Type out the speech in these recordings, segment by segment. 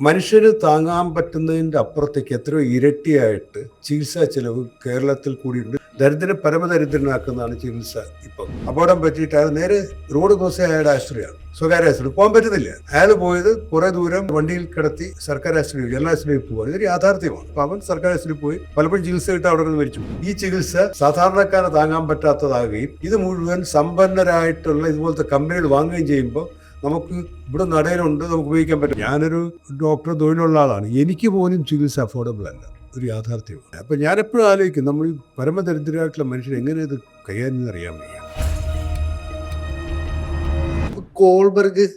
മനുഷ്യന് താങ്ങാൻ പറ്റുന്നതിന്റെ അപ്പുറത്തേക്ക് എത്രയോ ഇരട്ടിയായിട്ട് ചികിത്സാ ചെലവ് കേരളത്തിൽ കൂടിയുണ്ട്. ദരിദ്ര പരമദരിദ്രനാക്കുന്നതാണ് ചികിത്സ ഇപ്പം. അപകടം പറ്റിയിട്ട് അയാൾ നേരെ റോഡ് ക്രോസ് അയാളുടെ ആശുപത്രിയാണ്. സ്വകാര്യ ആശുപത്രി. പോകാൻ പറ്റുന്നില്ല അയാൾ പോയത് കുറെ ദൂരം വണ്ടിയിൽ കിടത്തി സർക്കാർ ആശുപത്രി ജനറൽ ആശുപത്രിയിൽ പോവാണ്. ഇതൊരു യാഥാർത്ഥ്യമാണ്. അപ്പൊ അവൻ സർക്കാർ ആശുപത്രി പോയി പലപ്പോഴും ചികിത്സ കിട്ടാൻ അവിടെ നിന്ന് മരിച്ചു. ഈ ചികിത്സ സാധാരണക്കാരെ താങ്ങാൻ പറ്റാത്തതാകുകയും ഇത് മുഴുവൻ സമ്പന്നരായിട്ടുള്ള ഇതുപോലത്തെ കമ്പനികൾ വാങ്ങുകയും ചെയ്യുമ്പോൾ നമുക്ക് ഇവിടെ നടയിലുണ്ട് നമുക്ക് ഉപയോഗിക്കാൻ പറ്റും. ഞാനൊരു ഡോക്ടർ തൊഴിലുള്ള ആളാണ്. എനിക്ക് പോലും ചികിത്സ അഫോർഡബിൾ അല്ല. ഒരു യാഥാർത്ഥ്യമാണ് അപ്പം ഞാൻ എപ്പോഴും ആലോചിക്കും നമ്മൾ പരമദരിദ്രരായിട്ടുള്ള മനുഷ്യർ എങ്ങനെ ഇത് കൈകാര്യം അറിയാൻ വയ്യ. കോൾബർഗ്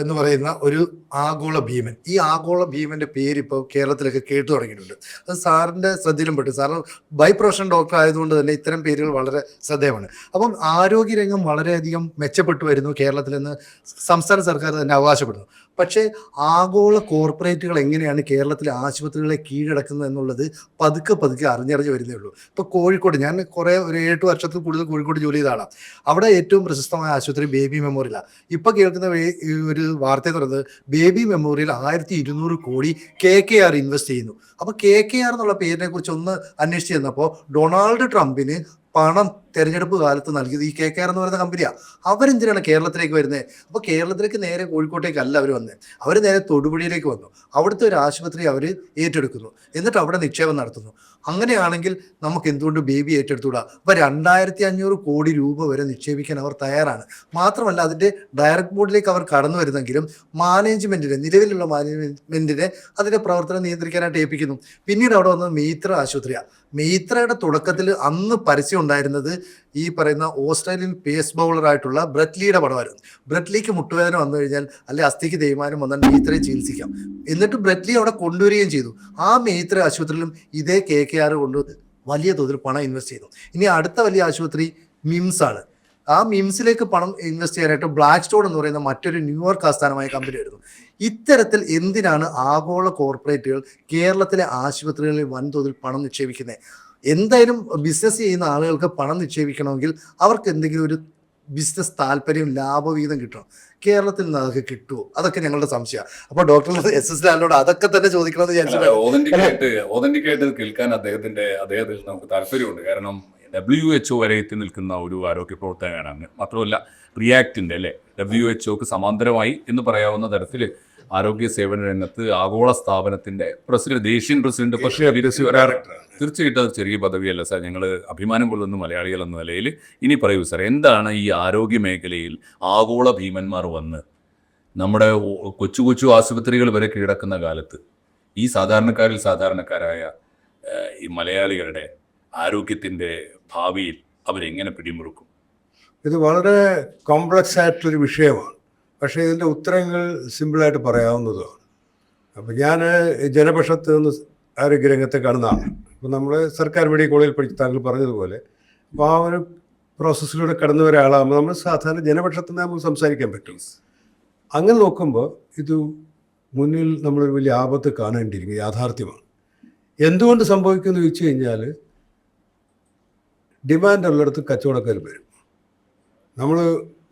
എന്ന് പറയുന്ന ഒരു ആഗോള ഭീമൻ. ഈ ആഗോള ഭീമന്റെ പേര് ഇപ്പോൾ കേരളത്തിലൊക്കെ കേട്ടു തുടങ്ങിയിട്ടുണ്ട്. അത് സാറിന്റെ ശ്രദ്ധയിലും പെട്ടു. സാറ് ബൈ പ്രൊഫഷൻ ഡോക്ടർ ആയതുകൊണ്ട് തന്നെ ഇത്തരം പേരുകൾ വളരെ ശ്രദ്ധേയമാണ്. അപ്പം ആരോഗ്യരംഗം വളരെയധികം മെച്ചപ്പെട്ടു വരുന്നു കേരളത്തിൽ നിന്ന് സംസ്ഥാന സർക്കാർ തന്നെ അവകാശപ്പെടുന്നു. പക്ഷേ ആഗോള കോർപ്പറേറ്റുകൾ എങ്ങനെയാണ് കേരളത്തിലെ ആശുപത്രികളെ കീഴടക്കുന്നത് എന്നുള്ളത് പതുക്കെ പതുക്കെ അറിഞ്ഞറിഞ്ഞ് വരുന്നേ ഉള്ളൂ. ഇപ്പോൾ കോഴിക്കോട് ഞാൻ കുറേ ഒരു ഏഴ് വർഷത്തിൽ കൂടുതൽ കോഴിക്കോട് ജോലി ചെയ്താണ് അവിടെ ഏറ്റവും പ്രശസ്തമായ ആശുപത്രി ബേബി മെമ്മോറിയലാണ് ഇപ്പോൾ കേൾക്കുന്ന ഒരു വാർത്ത എന്ന് പറയുന്നത് ബേബി മെമ്മോറിയൽ ആയിരത്തി ഇരുന്നൂറ് കോടി കെ കെ ആർ ഇൻവെസ്റ്റ് ചെയ്യുന്നു. അപ്പോൾ കെ കെ ആർ എന്നുള്ള പേരിനെ കുറിച്ച് ഒന്ന് അന്വേഷിച്ച് ചെന്നപ്പോൾ ഡൊണാൾഡ് ട്രംപിന് പണം തെരഞ്ഞെടുപ്പ് കാലത്ത് നൽകിയത് ഈ കെ കെ ആർ എന്ന് പറയുന്ന കമ്പനിയാണ് അവരെന്തിനാണ് കേരളത്തിലേക്ക് വരുന്നത് അപ്പോൾ കേരളത്തിലേക്ക് നേരെ കോഴിക്കോട്ടേക്കല്ല അവർ വന്നത് അവർ നേരെ തൊടുപുഴയിലേക്ക് വന്നു. അവിടുത്തെ ഒരു ആശുപത്രി അവർ ഏറ്റെടുക്കുന്നു. എന്നിട്ട് അവിടെ നിക്ഷേപം നടത്തുന്നു. അങ്ങനെയാണെങ്കിൽ നമുക്ക് എന്തുകൊണ്ട് ബേബി ഏറ്റെടുത്തുകൂടാ അപ്പോൾ രണ്ടായിരത്തി അഞ്ഞൂറ് കോടി രൂപ വരെ നിക്ഷേപിക്കാൻ അവർ തയ്യാറാണ്. മാത്രമല്ല അതിന്റെ ഡയറക്ട് ബോർഡിലേക്ക് അവർ കടന്നു വരുന്നെങ്കിലും മാനേജ്മെന്റിനെ നിലവിലുള്ള മാനേജ്മെന്റിനെ അതിന്റെ പ്രവർത്തനം നിയന്ത്രിക്കാനായിട്ട് ഏൽപ്പിക്കുന്നു. പിന്നീട് അവിടെ വന്നത് മെയ്ത്ര ആശുപത്രിയാണ് മെയ്ത്രയുടെ തുടക്കത്തിൽ അന്ന് പരസ്യം ഉണ്ടായിരുന്നത് ഈ പറയുന്ന ഓസ്ട്രേലിയൻ പേസ് ബൗളർ ആയിട്ടുള്ള ബ്രറ്റ്ലിയുടെ പടമായിരുന്നു. ബ്രറ്റ്ലിക്ക് മുട്ടുവേദന വന്നു കഴിഞ്ഞാൽ അല്ലെ അസ്ഥിക്ക് തേയ്മാനം വന്നാൽ മേത്രയെ ചികിത്സിക്കാം. എന്നിട്ട് ബ്രറ്റ്ലി അവിടെ കൊണ്ടുവരികയും ചെയ്തു. ആ മേത്ര ആശുപത്രിയിലും ഇതേ കെ കെ ആർ കൊണ്ട് വലിയ തോതിൽ പണം ഇൻവെസ്റ്റ് ചെയ്തു. ഇനി അടുത്ത വലിയ ആശുപത്രി മിംസ് ആണ്. ആ മിംസിലേക്ക് പണം ഇൻവെസ്റ്റ് ചെയ്യാനായിട്ട് ബ്ലാക്ക് സ്റ്റോൺ എന്ന് പറയുന്ന മറ്റൊരു ന്യൂയോർക്ക് ആസ്ഥാനമായ കമ്പനി വരുന്നു. ഇത്തരത്തിൽ എന്തിനാണ് ആഗോള കോർപ്പറേറ്റുകൾ കേരളത്തിലെ ആശുപത്രികളിൽ വൻതോതിൽ പണം നിക്ഷേപിക്കുന്നത്? എന്തായാലും ബിസിനസ് ചെയ്യുന്ന ആളുകൾക്ക് പണം നിക്ഷേപിക്കണമെങ്കിൽ അവർക്ക് എന്തെങ്കിലും ഒരു ബിസിനസ് താല്പര്യം ലാഭവിഹിതം കിട്ടണം. കേരളത്തിൽ നിന്ന് അതൊക്കെ കിട്ടുമോ അതൊക്കെ ഞങ്ങളുടെ സംശയമാണ്. അപ്പൊ ഡോക്ടർ എസ് എസ് ലാലിനോട് അതൊക്കെ തന്നെ ചോദിക്കണമെന്ന് വിചാരിച്ചിട്ട് ഓതന്റിക് ആയിട്ട് ഓതന്റിക് കേൾക്കാൻ അദ്ദേഹത്തിന്റെ അദ്ദേഹത്തിൽ നമുക്ക് താല്പര്യമുണ്ട്. കാരണം ഡബ്ല്യു എച്ച് ഒ വരെ എത്തി നിൽക്കുന്ന ഒരു ആരോഗ്യ പ്രവർത്തകനാണ്. മാത്രമല്ല റിയാക്ടിന്റെ അല്ലെ? ഡബ്ല്യു എച്ച് ഒക്ക് സമാന്തരമായി എന്ന് പറയാവുന്ന തരത്തിൽ ആരോഗ്യ സേവന രംഗത്ത് ആഗോള സ്ഥാപനത്തിന്റെ പ്രസിഡന്റ് പക്ഷേ ദേശീയ പ്രസിഡന്റ് വരാറ്. തീർച്ചയായിട്ടും അത് ചെറിയ പദവിയല്ല സാർ. ഞങ്ങൾ അഭിമാനം കൊള്ളുന്ന മലയാളികൾ എന്ന നിലയിൽ ഇനി പറയൂ സാർ എന്താണ് ഈ ആരോഗ്യ മേഖലയിൽ ആഗോള ഭീമന്മാർ വന്ന് നമ്മുടെ കൊച്ചു കൊച്ചു ആശുപത്രികൾ വരെ കീഴടക്കുന്ന കാലത്ത് ഈ സാധാരണക്കാരിൽ സാധാരണക്കാരായ ഈ മലയാളികളുടെ ആരോഗ്യത്തിന്റെ ഭാവിയിൽ അവരെങ്ങനെ പിടിമുറുക്കും? ഇത് വളരെ കോംപ്ലക്സ് ആയിട്ടുള്ളൊരു വിഷയമാണ്. പക്ഷേ ഇതിന്റെ ഉത്തരങ്ങൾ സിമ്പിളായിട്ട് പറയാവുന്നതുമാണ് അപ്പോൾ ഞാൻ ജനപക്ഷത്ത് നിന്ന് ആരോഗ്യരംഗത്തെ കാണുന്നതാണ് അപ്പോൾ നമ്മൾ സർക്കാർ മെഡിക്കൽ കോളേജിൽ പഠിച്ച താങ്കൾ പറഞ്ഞതുപോലെ അപ്പോൾ ആ ഒരു പ്രോസസ്സിലൂടെ കടന്നു ഒരാളാകുമ്പോൾ നമ്മൾ സാധാരണ ജനപക്ഷത്ത് നിന്ന് നമുക്ക് സംസാരിക്കാൻ പറ്റും. അങ്ങനെ നോക്കുമ്പോൾ ഇത് മുന്നിൽ നമ്മളൊരു വലിയ ആപത്ത് കാണേണ്ടിയിരിക്കും യാഥാർത്ഥ്യമാണ്. എന്തുകൊണ്ട് സംഭവിക്കുമെന്ന് ചോദിച്ചു കഴിഞ്ഞാൽ ഡിമാൻഡ് ഉള്ളിടത്ത് കച്ചവടക്കാർ വരും. നമ്മൾ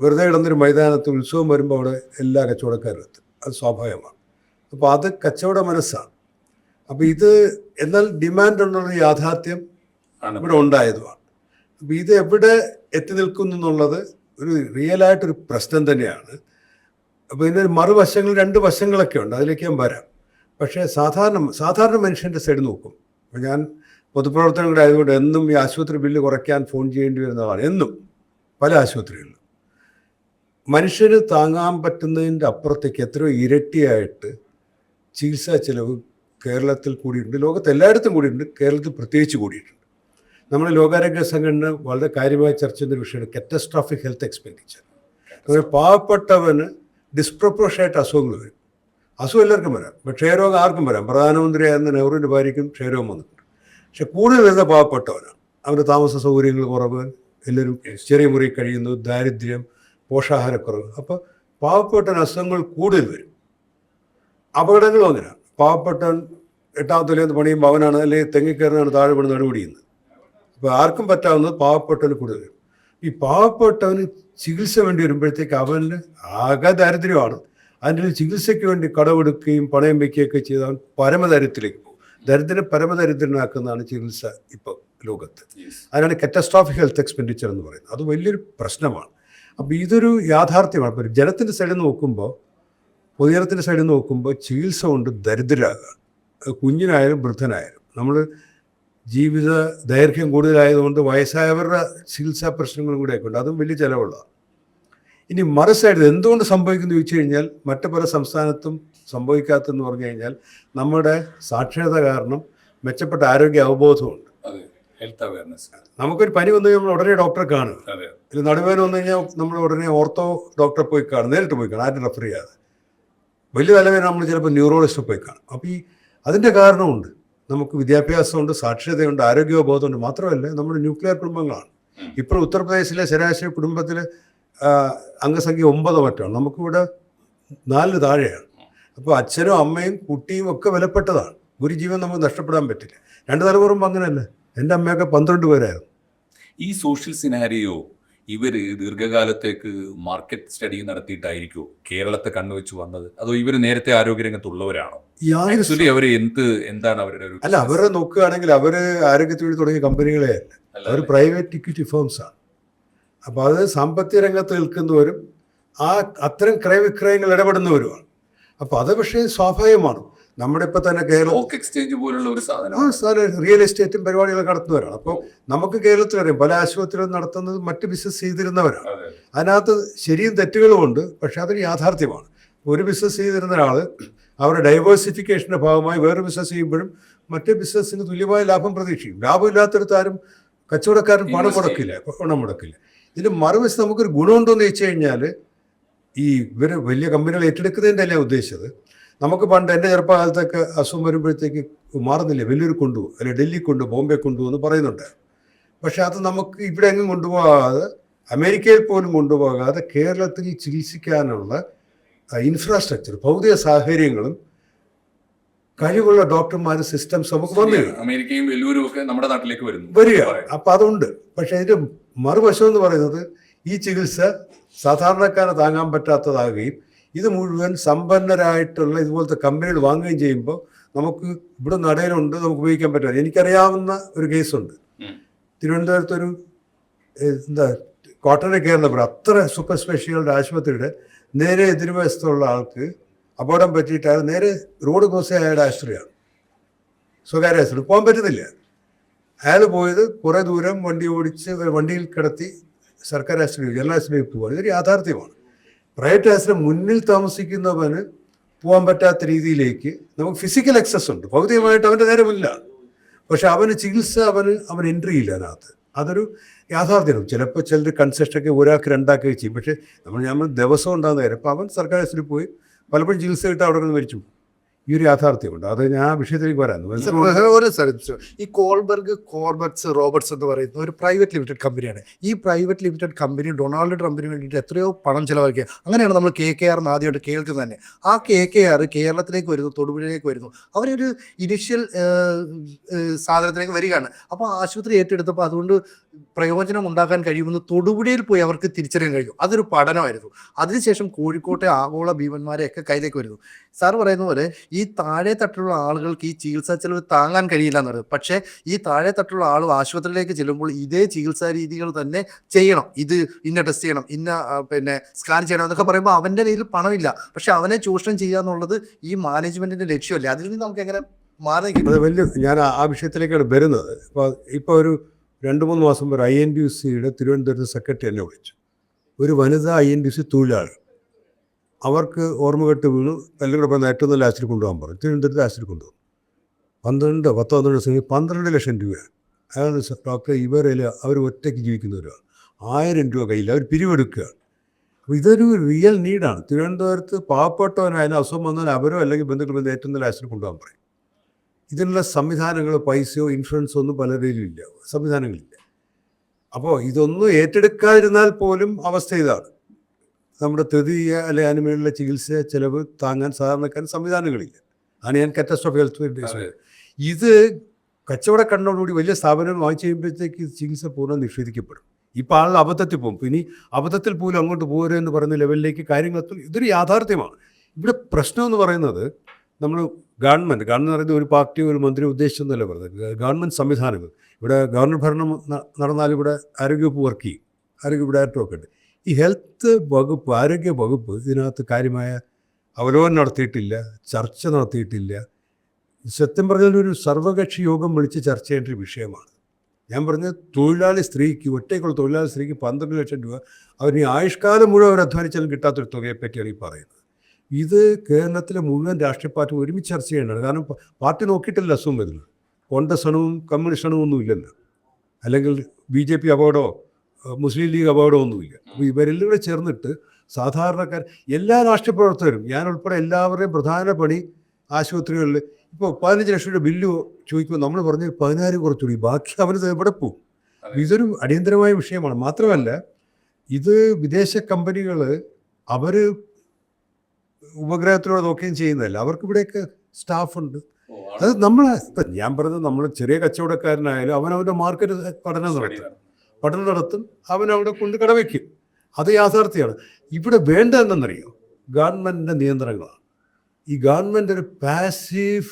വെറുതെ കിടന്നൊരു മൈതാനത്ത് ഉത്സവം വരുമ്പോൾ അവിടെ എല്ലാ കച്ചവടക്കാരും എത്തും അത് സ്വാഭാവികമാണ്. അപ്പോൾ അത് കച്ചവട മനസ്സാണ്. അപ്പോൾ ഇത് എന്നാൽ ഡിമാൻഡ് ഉണ്ടെന്ന യാഥാർത്ഥ്യം ആണ്. ഇവിടെ ഉണ്ടായതുമാണ്. അപ്പോൾ ഇത് എവിടെ എത്തി നിൽക്കുന്നു എന്നുള്ളത് ഒരു റിയലായിട്ടൊരു പ്രശ്നം തന്നെയാണ്. അപ്പോൾ ഇതിന്റെ മറുവശങ്ങൾ രണ്ട് വശങ്ങളൊക്കെ ഉണ്ട്. അതിലേക്ക് ഞാൻ വരാം. പക്ഷേ സാധാരണ സാധാരണ മനുഷ്യന്റെ സൈഡ് നോക്കും. അപ്പോൾ ഞാൻ പൊതുപ്രവർത്തനങ്ങളുടെ ആയതുകൊണ്ട് എന്നും ഈ ആശുപത്രി ബില്ല് കുറയ്ക്കാൻ ഫോൺ ചെയ്യേണ്ടി വരുന്നതാണ്. എന്നും പല ആശുപത്രികളിലും. മനുഷ്യന് താങ്ങാൻ പറ്റുന്നതിന്റെ അപ്പുറത്തേക്ക് എത്രയോ ഇരട്ടിയായിട്ട് ചികിത്സാ ചിലവ് കേരളത്തിൽ കൂടിയിട്ടുണ്ട്. ലോകത്ത് എല്ലായിടത്തും കൂടിയിട്ടുണ്ട്. കേരളത്തിൽ പ്രത്യേകിച്ച് കൂടിയിട്ടുണ്ട്. നമ്മൾ ലോകാരോഗ്യ സംഘടന വളരെ കാര്യമായി ചർച്ച ചെയ്യുന്ന ഒരു വിഷയമാണ് കറ്റസ്ട്രോഫിക് ഹെൽത്ത് എക്സ്പെൻഡിച്ചർ അതുപോലെ പാവപ്പെട്ടവന് ഡിസ്പ്രപ്പോർഷനായിട്ട് അസുഖങ്ങൾ വരും. അസുഖം എല്ലാവർക്കും വരാം. പക്ഷേ ക്ഷയരോഗം ആർക്കും വരാം. പ്രധാനമന്ത്രിയായിരുന്ന നെഹ്റുവിന്റെ ഭാര്യയ്ക്കും ക്ഷയരോഗം വന്നിട്ടുണ്ട്. പക്ഷെ കൂടുതൽ വരുന്ന പാവപ്പെട്ടവനാണ്. അവന്റെ താമസ സൗകര്യങ്ങൾ കുറവ് എല്ലാവരും ചെറിയ മുറി കഴിയുന്നു. ദാരിദ്ര്യം പോഷാഹാരക്കുറവ് അപ്പോൾ പാവപ്പെട്ട അസുഖങ്ങൾ കൂടുതൽ വരും. അപകടങ്ങളും അങ്ങനെയാണ് പാവപ്പെട്ടവൻ എട്ടാമത്തെ നിലയിൽ പണിയുമ്പോൾ അവനാണ് അല്ലെങ്കിൽ തെങ്ങിക്കയറുന്നതാണ് താഴെ വീണ് നടുപിടിയുന്നത് അപ്പോൾ ആർക്കും പറ്റാവുന്നത് പാവപ്പെട്ടവന് കൂടുതൽ വരും. ഈ പാവപ്പെട്ടവന് ചികിത്സ വേണ്ടി വരുമ്പോഴത്തേക്ക് അവന് ആകെ ദാരിദ്ര്യമാണ്. അതിന്റെ ചികിത്സയ്ക്ക് വേണ്ടി കടമെടുക്കുകയും പണയം വയ്ക്കുകയൊക്കെ ചെയ്ത് അവൻ പരമദരിദ്രത്തിലേക്ക് പോകും. ദരിദ്രനെ പരമദരിദ്രനാക്കുന്നതാണ് ചികിത്സ ഇപ്പോൾ ലോകത്ത്. അതിനാണ് കറ്റസ്ട്രോഫിക് ഹെൽത്ത് എക്സ്പെൻഡിച്ചർ എന്ന് പറയുന്നത്. അത് വലിയൊരു പ്രശ്നമാണ്. അപ്പോൾ ഇതൊരു യാഥാർത്ഥ്യമാണ്. ഇപ്പോൾ ജനത്തിന്റെ സൈഡിൽ നിന്ന് നോക്കുമ്പോൾ പൊതുജനത്തിന്റെ സൈഡിൽ നിന്ന് നോക്കുമ്പോൾ ചികിത്സ കൊണ്ട് ദരിദ്രരാകുക. കുഞ്ഞിനായാലും വൃദ്ധനായാലും. നമ്മൾ ജീവിത ദൈർഘ്യം കൂടുതലായതുകൊണ്ട് വയസ്സായവരുടെ ചികിത്സാ പ്രശ്നങ്ങളും കൂടെയൊക്കെ ഉണ്ട്. അതും വലിയ ചിലവുള്ളതാണ്. ഇനി മറു സൈഡിൽ എന്തുകൊണ്ട് സംഭവിക്കുന്നു ചോദിച്ചു കഴിഞ്ഞാൽ മറ്റു പല സംസ്ഥാനത്തും സംഭവിക്കാത്തെന്ന് പറഞ്ഞു കഴിഞ്ഞാൽ നമ്മുടെ സാക്ഷരത കാരണം മെച്ചപ്പെട്ട ആരോഗ്യ അവബോധമുണ്ട്. ഹെൽത്ത് അവയർനെസ് നമുക്കൊരു പനി വന്നു കഴിഞ്ഞാൽ ഉടനെ ഡോക്ടറെ കാണും. അതെ. നടുവേന വന്നു കഴിഞ്ഞാൽ നമ്മൾ ഉടനെ ഓർത്തോ ഡോക്ടറെ പോയി കാണും. നേരിട്ട് പോയി കാണും. ആരും റെഫർ ചെയ്യാതെ. വലിയ തലവേദന നമ്മൾ ചിലപ്പോൾ ന്യൂറോളജിസ്റ്റ് പോയി കാണും. അപ്പോൾ ഈ അതിന്റെ കാരണമുണ്ട്. നമുക്ക് വിദ്യാഭ്യാസമുണ്ട് സാക്ഷരതയുണ്ട് ആരോഗ്യബോധമുണ്ട്. മാത്രമല്ല നമ്മുടെ ന്യൂക്ലിയർ കുടുംബങ്ങളാണ്. ഇപ്പോൾ ഉത്തർപ്രദേശിലെ ശരാശരി കുടുംബത്തിൽ അംഗസംഖ്യ ഒമ്പത് മറ്റാണ് നമുക്കിവിടെ നാലിന് താഴെയാണ്. അപ്പോൾ അച്ഛനും അമ്മയും കുട്ടിയും ഒക്കെ വിലപ്പെട്ടതാണ്. ഒരു ജീവൻ നമുക്ക് നഷ്ടപ്പെടാൻ പറ്റില്ല. രണ്ട് തലമുറമ്പ് അങ്ങനെയല്ല. എന്റെ അമ്മയൊക്കെ പന്ത്രണ്ട് പേരായിരുന്നു. ഈ സോഷ്യൽ സിനാരിയോ ഇവർ ദീർഘകാലത്തേക്ക് മാർക്കറ്റ് സ്റ്റഡി നടത്തിയിട്ടായിരിക്കും കേരളത്തെ കണ്ണുവെച്ച് വന്നത്? അതോ ഇവർ നേരത്തെ ആരോഗ്യരംഗത്തുള്ളവരാണോ? യാതൊരു ആക്ച്വലി അവർ എന്ത് എന്താണ് അവരുടെ ഒരു അല്ല അവരെ നോക്കുകയാണെങ്കിൽ അവർ ആരോഗ്യത്തിന് വേണ്ടി തുടങ്ങിയ കമ്പനികളെ അല്ല. അല്ല, അവർ പ്രൈവറ്റ് ഇക്വിറ്റി ഫേംസ് ആണ്. അപ്പോൾ അത് സാമ്പത്തിക രംഗത്ത് നിൽക്കുന്നവരും ആ അത്തരം ക്രയവിക്രയങ്ങൾ ഇടപെടുന്നവരുമാണ്. അപ്പോൾ അത് പക്ഷേ സ്വാഭാവികമാണ്. നമ്മുടെ ഇപ്പൊ തന്നെ കേരളം സ്റ്റോക്ക് എക്സ്ചേഞ്ച് പോലുള്ള ഒരു സാധനം. റിയൽ എസ്റ്റേറ്റും പരിപാടികളും നടത്തുന്നവരാണ് അപ്പോൾ നമുക്ക് കേരളത്തിൽ അറിയാം പല ആശുപത്രികളും നടത്തുന്നത് മറ്റ് ബിസിനസ് ചെയ്തിരുന്നവരാണ്. അതെ. അതിനകത്ത് ശരിയും തെറ്റുകളും ഉണ്ട് പക്ഷെ അതൊരു യാഥാർത്ഥ്യമാണ്. ഒരു ബിസിനസ് ചെയ്തിരുന്ന ഒരാൾ അവരുടെ ഡൈവേഴ്സിഫിക്കേഷന്റെ ഭാഗമായി വേറൊരു ബിസിനസ് ചെയ്യുമ്പോഴും മറ്റേ ബിസിനസ്സിന് തുല്യമായ ലാഭം പ്രതീക്ഷിക്കും. ലാഭമില്ലാത്തടത്ത് ആരും കച്ചവടക്കാരൻ പണം മുടക്കില്ല പണം മുടക്കില്ല. ഇതിന് മറുവശത്ത് നമുക്കൊരു ഗുണമുണ്ടോ എന്ന് ചോദിച്ചു കഴിഞ്ഞാൽ ഈ ഇവർ വലിയ കമ്പനികൾ ഏറ്റെടുക്കുന്നതിന്റെ അല്ല ഉദ്ദേശിച്ചത്? നമുക്ക് പണ്ട് എന്റെ ചെറുപ്പകാലത്തൊക്കെ അസുഖം വരുമ്പോഴത്തേക്ക് മാറുന്നില്ല? വലിയൊരു കൊണ്ടുപോകും അല്ലെങ്കിൽ ഡൽഹി കൊണ്ടു ബോംബെ കൊണ്ടുപോകും എന്ന് പറയുന്നുണ്ട്. പക്ഷെ അത് നമുക്ക് ഇവിടെ എങ്ങും കൊണ്ടുപോകാതെ അമേരിക്കയിൽ പോലും കൊണ്ടുപോകാതെ കേരളത്തിൽ ചികിത്സിക്കാനുള്ള ഇൻഫ്രാസ്ട്രക്ചർ ഭൗതിക സാഹചര്യങ്ങളും കഴിവുള്ള ഡോക്ടർമാരും സിസ്റ്റംസ് നമുക്ക് വന്നു. അമേരിക്കയും വെല്ലൂരും ഒക്കെ നമ്മുടെ നാട്ടിലേക്ക് വരുന്നു. വരിക. അപ്പൊ അതുണ്ട്. പക്ഷെ അതിന്റെ മറുവശം എന്ന് പറയുന്നത് ഈ ചികിത്സ സാധാരണക്കാരെ താങ്ങാൻ പറ്റാത്തതാകുകയും ഇത് മുഴുവൻ സമ്പന്നരായിട്ടുള്ള ഇതുപോലത്തെ കമ്പനികൾ വാങ്ങുകയും ചെയ്യുമ്പോൾ നമുക്ക് ഇവിടെ നടയിലുണ്ട് നമുക്ക് ഉപയോഗിക്കാൻ പറ്റില്ല എനിക്കറിയാവുന്ന ഒരു കേസുണ്ട്. തിരുവനന്തപുരത്തൊരു തിരുവനന്തപുരത്ത് ഒരു എന്താ കോട്ടനെ കയറുന്നപ്പോൾ അത്ര സൂപ്പർ സ്പെഷ്യാലിറ്റി ആശുപത്രിയുടെ നേരെ എതിർവശത്തുള്ള ആൾക്ക് അപകടം പറ്റിയിട്ട് അയാൾ നേരെ റോഡ് ക്രോസ് ചെയ്യാൻ അയാളുടെ ആശുപത്രിയാണ്. സ്വകാര്യ ആശുപത്രി. പോകാൻ പറ്റുന്നില്ല. അയാൾ പോയത് കുറേ ദൂരം വണ്ടി ഓടിച്ച് വണ്ടിയിൽ കിടത്തി സർക്കാർ ആശുപത്രി ജനറൽ ആശുപത്രിയിൽ പോകുക ഇതൊരു യാഥാർത്ഥ്യമാണ്. പ്രൈവറ്റ് മുന്നിൽ താമസിക്കുന്നവന് പോകാൻ പറ്റാത്ത രീതിയിലേക്ക് നമുക്ക് ഫിസിക്കൽ എക്സസ് ഉണ്ട്. ഭൗതികമായിട്ട് അവന്റെ നേരമില്ല. പക്ഷെ അവന് ചികിത്സ അവന് അവൻ എൻട്രി ഇല്ല അതിനകത്ത്. അതൊരു യാഥാർത്ഥ്യം ചിലപ്പോൾ ചിലർ കൺസെഷനൊക്കെ ഒരാൾക്ക് രണ്ടാക്കുകയും ചെയ്യും. പക്ഷേ നമ്മൾ നമ്മൾ ദിവസം ഉണ്ടാകുന്ന കാര്യം. അപ്പോൾ അവൻ സർക്കാർ ആശുപത്രിയിൽ പോയി പലപ്പോഴും ചികിത്സ കിട്ടാൻ അവിടെ നിന്ന് മരിച്ചു. ഈ ഒരു യാഥാർത്ഥ്യമുണ്ട്. അത് ഞാൻ ആ വിഷയത്തിലേക്ക് വരാം. ഒരു ഈ കോൾബർഗ് കോർബറ്റ്സ് റോബർട്സ് എന്ന് പറയുന്ന ഒരു പ്രൈവറ്റ് ലിമിറ്റഡ് കമ്പനിയാണ്. ഈ പ്രൈവറ്റ് ലിമിറ്റഡ് കമ്പനി ഡൊണാൾഡ് ട്രംപിന് വേണ്ടിയിട്ട് എത്രയോ പണം ചിലവാക്കിയത് അങ്ങനെയാണ് നമ്മൾ കെ കെ ആർ ആദ്യമായിട്ട് കേൾക്കുന്നത് തന്നെ. ആ കെ കെ ആർ കേരളത്തിലേക്ക് വരുന്നു തൊടുപുഴയിലേക്ക് വരുന്നു. അവരൊരു ഇനിഷ്യൽ സാധനത്തിലേക്ക് വരികയാണ്. അപ്പോൾ ആശുപത്രി ഏറ്റെടുത്തപ്പോൾ അതുകൊണ്ട് പ്രയോജനം ഉണ്ടാക്കാൻ കഴിയുമെന്ന് തൊടുപുഴയിൽ പോയി അവർക്ക് തിരിച്ചറിയാൻ കഴിയും അതൊരു പഠനമായിരുന്നു. അതിനുശേഷം കോഴിക്കോട്ടെ ആഗോള ഭീമന്മാരെയൊക്കെ കയ്യിലേക്ക് വരുന്നു. സാർ പറയുന്ന പോലെ ഈ താഴെ തട്ടിലുള്ള ആളുകൾക്ക് ഈ ചികിത്സാ ചെലവ് താങ്ങാൻ കഴിയില്ല എന്ന് പക്ഷേ ഈ താഴെ തട്ടിലുള്ള ആൾ ആശുപത്രിയിലേക്ക് ചെല്ലുമ്പോൾ ഇതേ ചികിത്സാ രീതികൾ തന്നെ ചെയ്യണം. ഇത് ഇന്ന ടെസ്റ്റ് ചെയ്യണം ഇന്ന പിന്നെ സ്കാൻ ചെയ്യണം എന്നൊക്കെ പറയുമ്പോൾ അവന്റെ കയ്യിൽ പണമില്ല. പക്ഷെ അവനെ ചൂഷണം ചെയ്യുക എന്നുള്ളത് ഈ മാനേജ്മെന്റിന്റെ ലക്ഷ്യമല്ലേ? അതിൽ നിന്ന് നമുക്ക് എങ്ങനെ മാറി വലിയ ഞാൻ ആ വിഷയത്തിലേക്കാണ് വരുന്നത്. ഇപ്പോൾ ഇപ്പോൾ ഒരു രണ്ട് മൂന്ന് മാസം വരെ ഐ എൻ ഡി സിയുടെ തിരുവനന്തപുരത്ത് സെക്രട്ടറി എന്നെ വിളിച്ചു. ഒരു വനിതാ ഐ എൻ ഡി സി തൊഴിലാളി. അവർക്ക് ഓർമ്മകെട്ട് വീണു. പല്ലുകൂടെ ഏറ്റവും നല്ല ആശുപത്രി കൊണ്ടുപോകാൻ പറഞ്ഞു. തിരുവനന്തപുരത്ത് ആശുപത്രി കൊണ്ടുപോകും. പന്ത്രണ്ട് പത്ത് പന്ത്രണ്ട് ദിവസം പന്ത്രണ്ട് ലക്ഷം രൂപയാണ്. അയാൾ ഡോക്ടർ ഇവരിൽ അവർ ഒറ്റയ്ക്ക് ജീവിക്കുന്നവരാണ്. ആയിരം രൂപ കയ്യിൽ. അവർ പിരിവെടുക്കുകയാണ് അപ്പോൾ ഇതൊരു റിയൽ നീഡാണ് തിരുവനന്തപുരത്ത് പാവപ്പെട്ടവനായാലും അസുഖം വന്നാൽ അവരോ അല്ലെങ്കിൽ ബന്ധുക്കൾ ബന്ധം ഏറ്റവും നല്ല ആശുപത്രി കൊണ്ടുപോകാൻ പറയും. ഇതിനുള്ള സംവിധാനങ്ങൾ പൈസയോ ഇൻഷുറൻസോ ഒന്നും പലരിലും ഇല്ല. സംവിധാനങ്ങളില്ല. അപ്പോൾ ഇതൊന്നും ഏറ്റെടുക്കാതിരുന്നാൽ പോലും അവസ്ഥ ഇതാണ്. നമ്മുടെ തൃതീയ അല്ലെ അതിനുമേലുള്ള ചികിത്സ ചെലവ് താങ്ങാൻ സാധാരണക്കാരൻ സംവിധാനങ്ങളില്ല. ആണ് ഞാൻ കാറ്റസ്ട്രോഫി ഹെൽത്ത് ഇത് കച്ചവട കണ്ണോടുകൂടി വലിയ സ്ഥാപനങ്ങൾ വാങ്ങിച്ചു കഴിയുമ്പോഴത്തേക്ക് ചികിത്സ പൂർണം നിഷേധിക്കപ്പെടും. ഇപ്പോൾ ആൾ അബദ്ധത്തിൽ പോകും. ഇനി അബദ്ധത്തിൽ പോലും അങ്ങോട്ട് പോകരുത് എന്ന് പറയുന്ന ലെവലിലേക്ക് കാര്യങ്ങൾ എത്തും. ഇതൊരു യാഥാർത്ഥ്യമാണ്. ഇവിടെ പ്രശ്നം എന്ന് പറയുന്നത് നമ്മൾ ഗവൺമെന്റ് ഗവൺമെന്റ് പറയുന്നത് ഒരു പാർട്ടി ഒരു മന്ത്രി ഉദ്ദേശിച്ചൊന്നുമല്ല പറഞ്ഞത്. ഗവൺമെന്റ് സംവിധാനങ്ങൾ. ഇവിടെ ഗവർണർ ഭരണം നടന്നാലും ഇവിടെ ആരോഗ്യവകുപ്പ് വർക്ക് ചെയ്യും. ആരോഗ്യ ഡയറക്ടറൊക്കെ ഉണ്ട്. ഈ ഹെൽത്ത് വകുപ്പ് ആരോഗ്യ വകുപ്പ് ഇതിനകത്ത് കാര്യമായ അവലോകനം നടത്തിയിട്ടില്ല ചർച്ച നടത്തിയിട്ടില്ല. സത്യം പറഞ്ഞാൽ ഒരു സർവകക്ഷി യോഗം വിളിച്ച് ചർച്ച ചെയ്യേണ്ട ഒരു വിഷയമാണ്. ഞാൻ പറഞ്ഞത് തൊഴിലാളി സ്ത്രീക്ക് ഒറ്റയ്ക്കുള്ള തൊഴിലാളി സ്ത്രീക്ക് പന്ത്രണ്ട് ലക്ഷം രൂപ അവർ ഈ ആയുഷ്കാലം മുഴുവൻ അവർ അധ്വാനിച്ചാലും കിട്ടാത്തൊരു തുകയെ പറ്റിയാണ് ഈ പറയുന്നത്. ഇത് കേരളത്തിലെ മുഴുവൻ രാഷ്ട്രീയ പാർട്ടി ഒരുമിച്ച് ചർച്ച ചെയ്യേണ്ടതാണ്. കാരണം പാർട്ടി നോക്കിയിട്ടല്ല അസുഖം വരുന്നത് കോൺഗ്രസ് അണുവും കമ്മ്യൂണിസ്റ്റ് അണുവും ഒന്നുമില്ലല്ലോ. അല്ലെങ്കിൽ ബി ജെ പി അപകടമോ മുസ്ലിം ലീഗ് അപകടമോ ഒന്നുമില്ല. അപ്പോൾ ഇവരെല്ലാം കൂടെ ചേർന്നിട്ട് സാധാരണക്കാർ എല്ലാ രാഷ്ട്രീയ പ്രവർത്തകരും ഞാൻ ഉൾപ്പെടെ എല്ലാവരുടെയും പ്രധാന പണി ആശുപത്രികളിൽ ഇപ്പോൾ പതിനഞ്ച് ലക്ഷം രൂപ ബില്ല് ചോദിക്കുമ്പോൾ നമ്മൾ പറഞ്ഞ് പതിനായിരം കുറച്ചുകൂടി ബാക്കി അവന് എവിടെ പോകും? ഇതൊരു അടിയന്തരമായ വിഷയമാണ്. മാത്രമല്ല ഇത് വിദേശ കമ്പനികൾ അവർ ഉപഗ്രഹത്തിലൂടെ നോക്കുകയും ചെയ്യുന്നതല്ല. അവർക്ക് ഇവിടെയൊക്കെ സ്റ്റാഫുണ്ട് അത് നമ്മൾ ഇപ്പം ഞാൻ പറഞ്ഞത് നമ്മൾ ചെറിയ കച്ചവടക്കാരനായാലും അവനവന്റെ മാർക്കറ്റ് പഠനം നടത്തും. പഠനം നടത്തും. അവനവിടെ കൊണ്ട് കടവയ്ക്കും അത് യാഥാർത്ഥ്യമാണ്. ഇവിടെ വേണ്ട എന്തെന്നറിയോ? ഗവൺമെന്റിന്റെ നിയന്ത്രണങ്ങളാണ്. ഈ ഗവൺമെന്റ് ഒരു പാസീവ്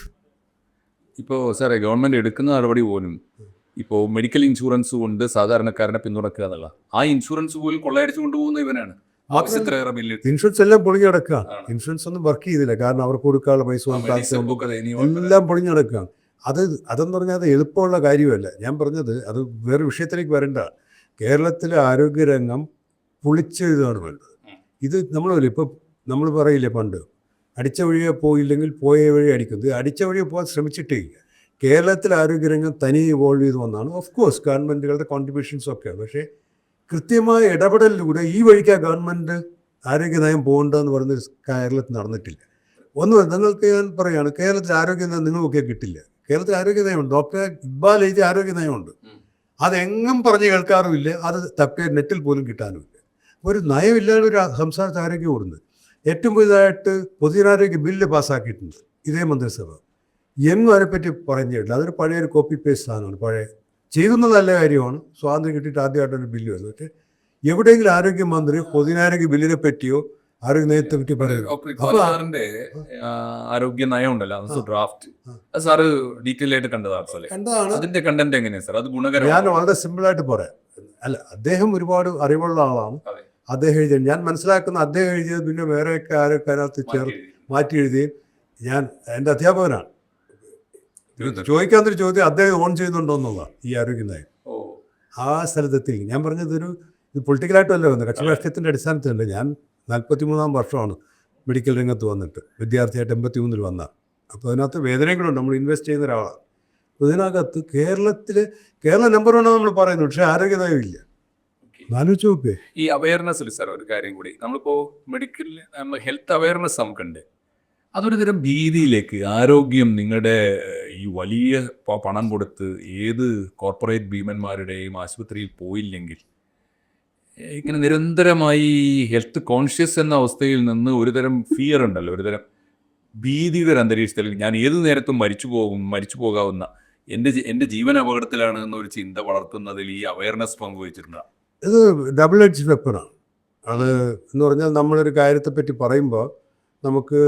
ഇപ്പോൾ സാറേ ഗവൺമെന്റ് എടുക്കുന്ന നടപടി പോലും ഇപ്പോൾ മെഡിക്കൽ ഇൻഷുറൻസ് കൊണ്ട് സാധാരണക്കാരനെ പിന്തുണക്കുക എന്നുള്ള ആ ഇൻഷുറൻസ് പോലും കൊള്ളയടിച്ചു കൊണ്ടുപോകുന്ന ഇവനാണ്. ഇൻഷുറൻസ് എല്ലാം പൊളിഞ്ഞു കിടക്കുകയാണ് ഇൻഷുറൻസ് ഒന്നും വർക്ക് ചെയ്തില്ല. കാരണം അവർക്ക് കൊടുക്കാനുള്ള പൈസ. എല്ലാം പൊളിഞ്ഞു കിടക്കുകയാണ് അത് അതെന്ന് പറഞ്ഞാൽ അത് എളുപ്പമുള്ള കാര്യമല്ല. ഞാൻ പറഞ്ഞത് അത് വേറെ വിഷയത്തിലേക്ക് വരണ്ട. കേരളത്തിലെ ആരോഗ്യരംഗം പൊളിച്ചെഴുതാണ് വേണ്ടത്. ഇത് നമ്മൾ ഇപ്പോൾ നമ്മൾ പറയില്ലേ പണ്ട് അടിച്ച വഴിയെ പോയില്ലെങ്കിൽ പോയ വഴി അടിക്കും ഇത് അടിച്ച വഴിയെ പോകാൻ ശ്രമിച്ചിട്ടേ ഇല്ല. കേരളത്തിലെ ആരോഗ്യരംഗം തനിയെ ഇവോൾവ് ചെയ്ത് വന്നാണ് ഓഫ് കോഴ്സ് ഗവൺമെന്റുകളുടെ കോൺട്രിബ്യൂഷൻസ് ഒക്കെ പക്ഷേ കൃത്യമായ ഇടപെടലിലൂടെ ഈ വഴിക്കാ ഗവൺമെന്റ് ആരോഗ്യ നയം പോകേണ്ടതെന്ന് പറയുന്ന കേരളത്തിൽ നടന്നിട്ടില്ല. ഒന്ന് നിങ്ങൾക്ക് ഞാൻ പറയുകയാണ് കേരളത്തിൽ ആരോഗ്യ നയം നിങ്ങൾക്കൊക്കെ കിട്ടില്ല. കേരളത്തിൽ ആരോഗ്യ നയമുണ്ട് ഡോക്ടർ ഇക്ബാൽ എഴുതിയ ആരോഗ്യ നയമുണ്ട്. അതെങ്ങും പറഞ്ഞ് കേൾക്കാറുമില്ല. അത് തപ്പേ നെറ്റിൽ പോലും കിട്ടാനുമില്ല. ഒരു നയമില്ലാതെ ഒരു സംസ്ഥാനത്ത് ആരോഗ്യം ഓടുന്നത് ഏറ്റവും പുതിയതായിട്ട് പൊതുജനാരോഗ്യ ബില്ല് പാസ്സാക്കിയിട്ടുണ്ട്. ഇതേ മന്ത്രിസഭ. എങ്ങും അതിനെപ്പറ്റി പറഞ്ഞിട്ടില്ല അതൊരു പഴയൊരു കോപ്പി പേസ്റ്റ് സാധനമാണ്. പഴയ ചെയ്യുന്ന നല്ല കാര്യമാണ്. സ്വാതന്ത്ര്യം കിട്ടിയിട്ട് ആദ്യമായിട്ടൊരു ബില്ല് വരുന്നത് പക്ഷേ എവിടെയെങ്കിലും ആരോഗ്യമന്ത്രി പൊതുജനാരോഗ്യ ബില്ലിനെ പറ്റിയോ ആരോഗ്യ നയത്തെ പറ്റി ആ, ആരോഗ്യ നയം ഉണ്ടല്ലോ ഡ്രാഫ്റ്റ് സാറ് ഡീറ്റെയിൽ ആയിട്ട് കണ്ടതാണ്. അതിന്റെ കണ്ടന്റ് എങ്ങനെയാണ് സാർ? അത് ഞാൻ വളരെ സിമ്പിളായിട്ട് പറയാം. അല്ല അദ്ദേഹം ഒരുപാട് അറിവുള്ള ആളാണ്. അദ്ദേഹം എഴുതിയത് ഞാൻ മനസ്സിലാക്കുന്ന അദ്ദേഹം എഴുതിയത് പിന്നെ വേറെയൊക്കെ ആരൊക്കെ അതിനകത്ത് ചേർത്ത് മാറ്റി എഴുതി. ഞാൻ എന്റെ അധ്യാപകനാണ്. ചോദിക്കാത്തൊരു ചോദ്യം അദ്ദേഹം ഓൺ ചെയ്യുന്നുണ്ടോ എന്നുള്ളതാണ് ഈ ആരോഗ്യ നയം ഓ. ആ സ്ഥലത്തെത്തി. ഞാൻ പറഞ്ഞത് ഒരു ഇത് പൊളിറ്റിക്കലായിട്ടല്ല വന്നത്. കക്ഷി രാഷ്ട്രീയത്തിന്റെ അടിസ്ഥാനത്തിലല്ല. ഞാൻ നാൽപ്പത്തി മൂന്നാം വർഷമാണ് മെഡിക്കൽ രംഗത്ത് വന്നിട്ട്. വിദ്യാർത്ഥിയായിട്ട് എൺപത്തി മൂന്നിൽ വന്ന. അപ്പോൾ അതിനകത്ത് വേദനകളുണ്ട് നമ്മൾ ഇൻവെസ്റ്റ് ചെയ്യുന്ന ഒരാളാണ്. അപ്പോൾ ഇതിനകത്ത് കേരളത്തിൽ കേരള നമ്പർ വൺ നമ്മൾ പറയുന്നു. പക്ഷേ ആരോഗ്യ നയമില്ല ആലോചിച്ച് നോക്കേ ഈ അവയർനെസ്സിൽ സാർ ഒരു കാര്യം കൂടി. നമ്മളിപ്പോ മെഡിക്കൽ നമ്മൾ ഹെൽത്ത് അവയർനെസ് നമുക്കുണ്ട്. അതൊരു തരം ഭീതിയിലേക്ക് ആരോഗ്യം നിങ്ങളുടെ ഈ വലിയ പണം കൊടുത്ത് ഏത് കോർപ്പറേറ്റ് ഭീമന്മാരുടെയും ആശുപത്രിയിൽ പോയില്ലെങ്കിൽ ഇങ്ങനെ നിരന്തരമായി ഹെൽത്ത് കോൺഷ്യസ് എന്ന അവസ്ഥയിൽ നിന്ന് ഒരുതരം ഫിയർ ഉണ്ടല്ലോ ഒരുതരം ഭീതിയുടെ ഒരു അന്തരീക്ഷത്തിൽ ഞാൻ ഏത് നേരത്തും മരിച്ചു പോകും മരിച്ചു പോകാവുന്ന എന്റെ എന്റെ ജീവൻ അപകടത്തിലാണ് എന്നൊരു ചിന്ത വളർത്തുന്നതിൽ ഈ അവയർനെസ് പങ്കുവച്ചിട്ടുണ്ട് ഇത് ഡബിൾ എഡ്ജ് വെപ്പനാണ് അത് എന്ന് പറഞ്ഞാൽ നമ്മളൊരു കാര്യത്തെപ്പറ്റി പറയുമ്പോൾ നമുക്ക്